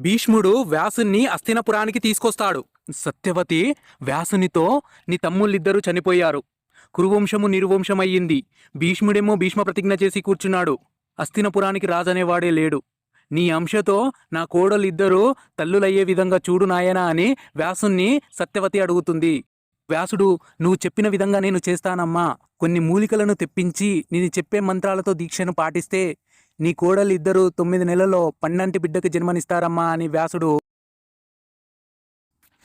భీష్ముడు వ్యాసుణ్ణి అస్థినపురానికి తీసుకొస్తాడు. సత్యవతి వ్యాసునితో నీ తమ్ముళ్ళిద్దరూ చనిపోయారు. కురువంశము నిర్వంశమయ్యింది. భీష్ముడేమో భీష్మ ప్రతిజ్ఞ చేసి కూర్చున్నాడు. అస్థినపురానికి రాజనేవాడే లేడు. నీ అంశతో నా కోడలిద్దరూ తల్లులయ్యే విధంగా చూడు నాయనా అని వ్యాసుణ్ణి సత్యవతి అడుగుతుంది. వ్యాసుడు నువ్వు చెప్పిన విధంగా నేను చేస్తానమ్మా. కొన్ని మూలికలను తెప్పించి నేను చెప్పే మంత్రాలతో దీక్షను పాటిస్తే నీ కోడలు తొమ్మిది నెలల్లో పన్నంటి బిడ్డకు జన్మనిస్తారమ్మా అని వ్యాసుడు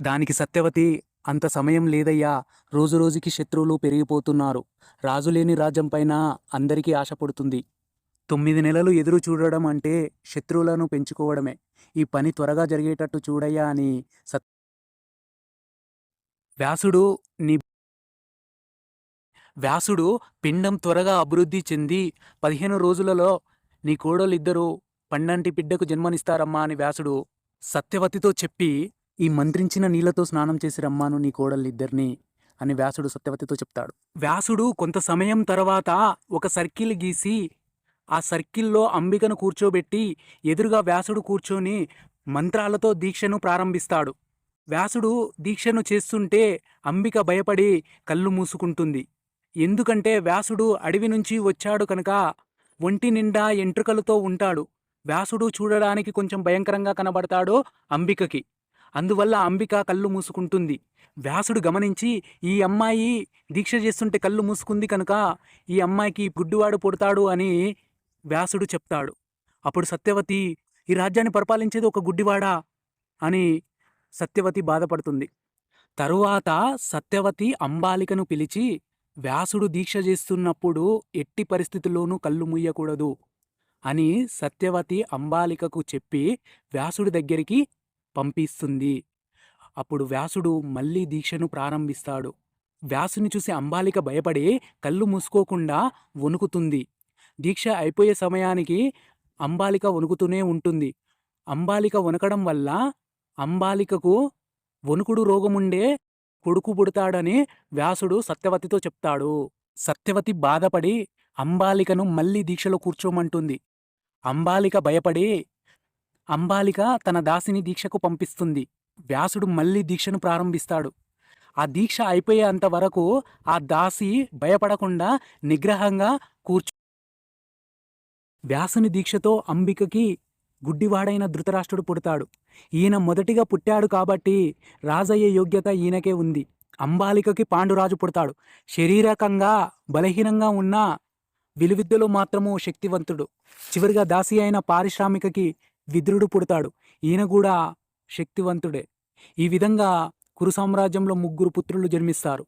దానికి సత్యవతి అంత సమయం లేదయ్యా. రోజురోజుకి శత్రువులు పెరిగిపోతున్నారు. రాజులేని రాజ్యం పైన అందరికీ ఆశ పుడుతుంది. తొమ్మిది నెలలు ఎదురు చూడడం అంటే శత్రువులను పెంచుకోవడమే. ఈ పని త్వరగా జరిగేటట్టు చూడయ్యా అని సత్ వ్యాసుడు నీ వ్యాసుడు పిండం త్వరగా అభివృద్ధి చెంది పదిహేను రోజులలో నీ కోడలిద్దరూ పండంటి బిడ్డకు జన్మనిస్తారమ్మా అని వ్యాసుడు సత్యవతితో చెప్పి ఈ మంత్రించిన నీళ్ళతో స్నానం చేసి రమ్మాను నీ కోడలిద్దరిని అని వ్యాసుడు సత్యవతితో చెప్తాడు. వ్యాసుడు కొంత సమయం తర్వాత ఒక సర్కిల్ గీసి ఆ సర్కిల్లో అంబికను కూర్చోబెట్టి ఎదురుగా వ్యాసుడు కూర్చొని మంత్రాలతో దీక్షను ప్రారంభిస్తాడు. వ్యాసుడు దీక్షను చేస్తుంటే అంబిక భయపడి కళ్ళు మూసుకుంటుంది. ఎందుకంటే వ్యాసుడు అడవి నుంచి వచ్చాడు కనుక ఒంటి నిండా ఎంట్రుకలతో ఉంటాడు. వ్యాసుడు చూడడానికి కొంచెం భయంకరంగా కనబడతాడో అంబికకి. అందువల్ల అంబిక కళ్ళు మూసుకుంటుంది. వ్యాసుడు గమనించి ఈ అమ్మాయి దీక్ష చేస్తుంటే కళ్ళు మూసుకుంది కనుక ఈ అమ్మాయికి గుడ్డివాడు పుడతాడు అని వ్యాసుడు చెప్తాడు. అప్పుడు సత్యవతి ఈ రాజ్యాన్ని పరిపాలించేది ఒక గుడ్డివాడా? అని సత్యవతి బాధపడుతుంది. తరువాత సత్యవతి అంబాలికను పిలిచి వ్యాసుడు దీక్ష చేస్తున్నప్పుడు ఎట్టి పరిస్థితుల్లోనూ కళ్ళు ముయ్యకూడదు అని సత్యవతి అంబాలికకు చెప్పి వ్యాసుడి దగ్గరికి పంపిస్తుంది. అప్పుడు వ్యాసుడు మళ్ళీ దీక్షను ప్రారంభిస్తాడు. వ్యాసుని చూసి అంబాలిక భయపడి కళ్ళు మూసుకోకుండా వణుకుతుంది. దీక్ష అయిపోయే సమయానికి అంబాలిక వణుకుతూనే ఉంటుంది. అంబాలిక వణకడం వల్ల అంబాలికకు వణుకుడు రోగముండే కొడుకు పుడతాడని వ్యాసుడు సత్యవతితో చెప్తాడు. సత్యవతి బాధపడి అంబాలికను మళ్ళీ దీక్షలో కూర్చోమంటుంది. అంబాలిక భయపడి అంబాలిక తన దాసిని దీక్షకు పంపిస్తుంది. వ్యాసుడు మళ్ళీ దీక్షను ప్రారంభిస్తాడు. ఆ దీక్ష అయిపోయేంత వరకు ఆ దాసి భయపడకుండా నిగ్రహంగా కూర్చో వ్యాసుని దీక్షతో అంబికకి గుడ్డివాడైన ధృతరాష్ట్రుడు పుడతాడు. ఈయన మొదటిగా పుట్టాడు కాబట్టి రాజయ్యే యోగ్యత ఈయనకే ఉంది. అంబాలికకి పాండురాజు పుడతాడు. శరీరకంగా బలహీనంగా ఉన్న విలువిద్యలో మాత్రము శక్తివంతుడు. చివరిగా దాసి అయిన పారిశ్రామికకి విద్రుడు పుడతాడు. ఈయన కూడా శక్తివంతుడే. ఈ విధంగా కురు సామ్రాజ్యంలో ముగ్గురు పుత్రులు జన్మిస్తారు.